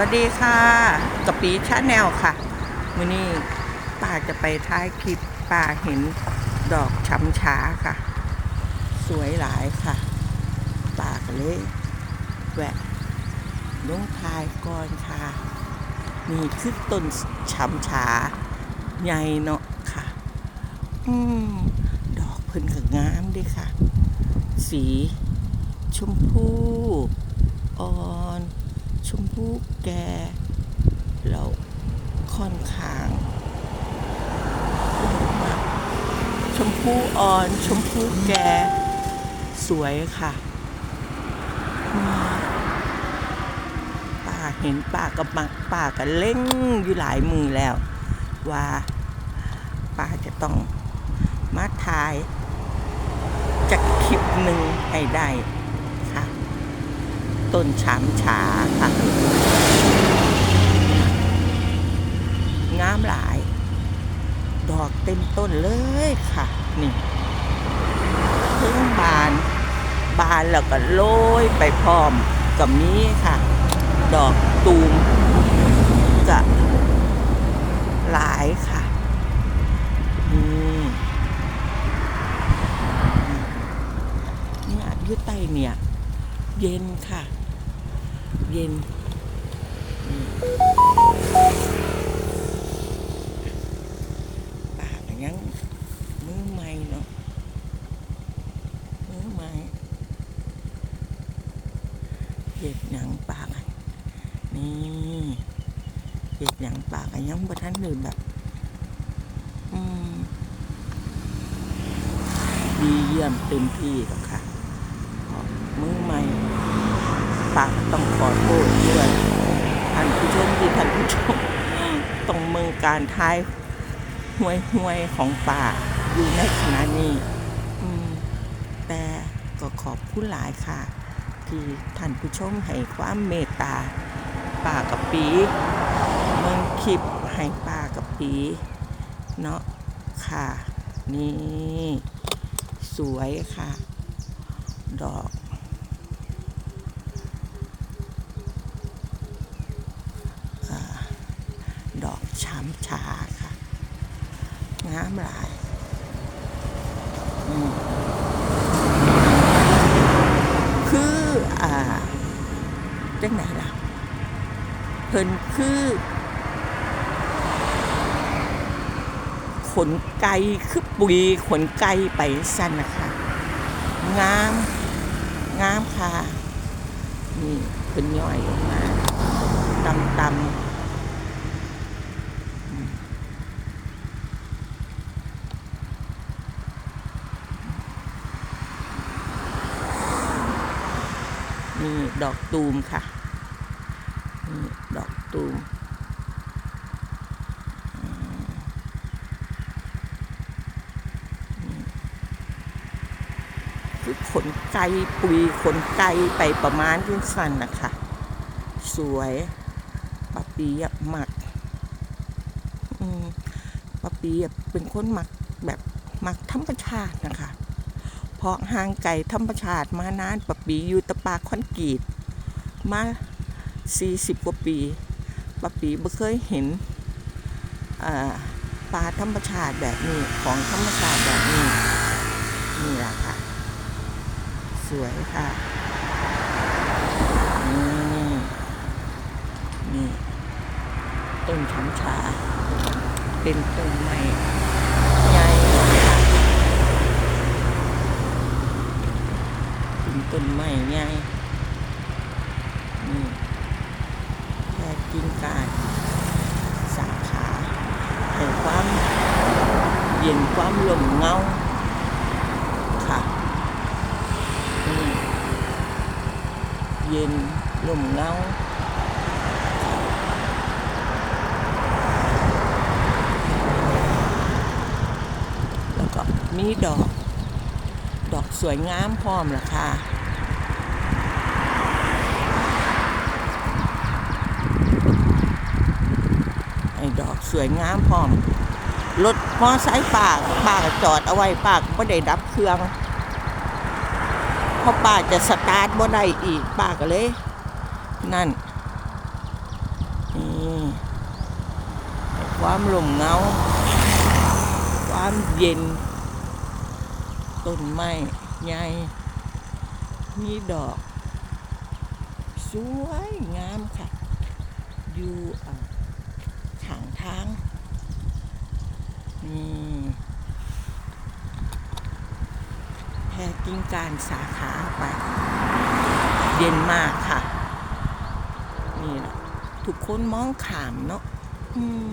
วัสดีค่ะกะปีชาแนลค่ะวันนี้ป้าจะไปท้ายคลิปป้าเห็นดอกช้ำช้าค่ะ สวยหลายค่ะป้าก็เลยแวะลงทายก่อนค่ะนี่คือต้นช้ำช้าใหญ่เนาะค่ะอืมดอกเพิ่นก็งามด้วยค่ะ สีชมพูอ่อน มพู่แก่แล้วค่อนข้างชมพู่อ่อน ชมพู่แก่สวยค่ะป้าเห็นป้ากับมักป้าก็เล่งอยู่หลายมือแล้ว ว่าป้าจะต้องมาถ่ายจากคลิปหนึ่งให้ได้ ต้นชามชาค่ะ งามหลาย ดอกเต็มต้นเลยค่ะ นี่เพิ่งบาน บานแล้วก็โรยไปพร้อมกับนี้ค่ะ ดอกตูมจะหลายค่ะนี่เนี่ยอยืดใต้เนี่ย เย็นค่ะ เย็นปากก็ยังมือใหม่เนาะมือใหม่เห็ดหยังปากอะนี่ เห็ดหยังปากอะยังบ่ทันเลยแบบอืมดีเยี่ยมเต็มที่แล้วค่ะมือใหม่ปากต้องขอโทษด้วยท่านผู้ชมที่ท่านผู้ชมต้องเมืองการท้ายห่วยห่วยของป่าอยู่ในขณะนี้แต่ก็ขอบคุณหลายค่ะ ที่ท่านผู้ชมให้ความเมตตาป่ากับปี คลิปให้ป่ากับปีเนาะค่ะ นี่ สวยค่ะ ดอก ดอกช้ำชาค่ะ งามหลายคือ อ่าจังไหนล่ะ เพิ่นคือ ขนไก่คือปุยขนไก่ไปสั้นนะคะงามงามค่ะ นี่เป็นย่อยออกมาตำตำนี่ดอกตูมค่ะ นี่ดอกตูมอืมนี่ คือขนไก่ปุยขนไก่ไปประมาณที่สั้นนะคะสวยปะปีอะหมักปะปีอะเป็นคนหมักแบบหมักธรรมชาตินะคะ เพราะห่างไก่ธรรมชาติมานานปะปีอยู่ตะปาคอนกรีตมา40กว่าปีปะปีไม่เคยเห็นปลาธรรมชาติแบบนี้ของธรรมชาติแบบนี้นี่แหละค่ะ สวยค่ะ นี่นี่ ต้นช้ำชา เป็นต้นไม้ใหญ่ค่ะเป็นต้นไม้ใหญ่นี่แค่กินกายสาขาให้ความเย็นความลมเงา ค่ะนี่ เย็นลมเงาแล้วก็มีดอก ดอกสวยงามพร้อมล่ะค่ะไอ้ดอกสวยงามพร้อมรถมอไซค์ปากปากจอดเอาไว้ปากไม่ได้ดับเครื่อง เพราะป้าจะสตาร์ทบ่ได้อีกป้าก็เลย นั่นนี่ความลมเงา ความเย็นต้นไม้ใหญ่มีดอก สวยงามค่ะ อยู่อ่าขางทางนี่ แพรกิ่งการสาขาไป เย็นมากค่ะ นี่ล่ะทุกคนมองขามเนาะอืม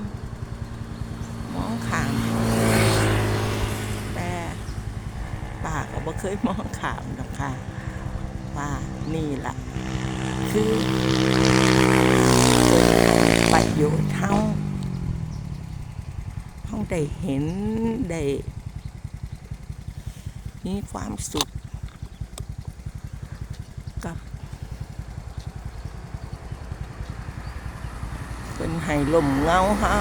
มองขาม แต่ป้าก็บ่เคยมองขามหรอกค่ะ ว่านี่แหละคือเป็นประโยชน์เท่าเท่าได้เห็นได้ มีความสุขกับเป็นให้ลมเงาเฮา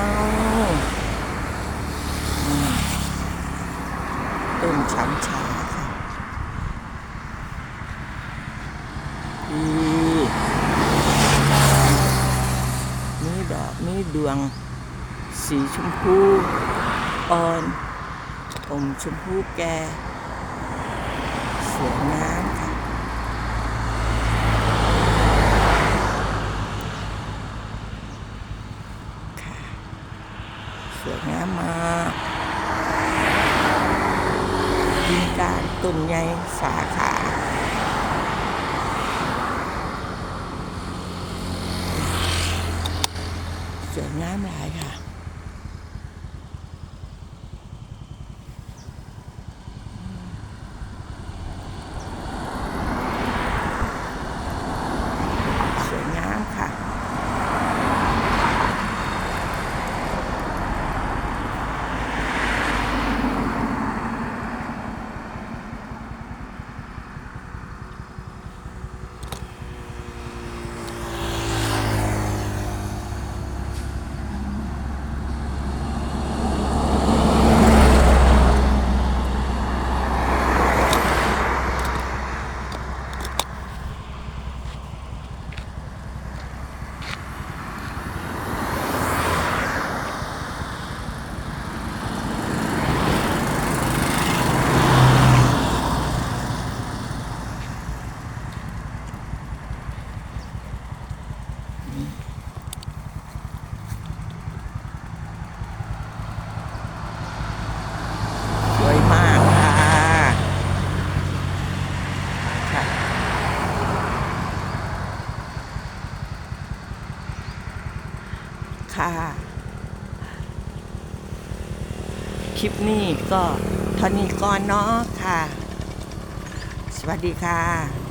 ต้นช้ำชาค่ะอีมีดอกมีดวง สีชมพูอ่อนอมชมพูแก่สวยงามค่ะ ค่ะสวยงามมากดินการต้นใหญ่ สาขาสวยงามหลายค่ะ สวยงามค่ะ สวยมากค่ะค่ะ ค่ะคลิปนี้ก็เท่านี้ก่อนเนาะค่ะ สวัสดีค่ะ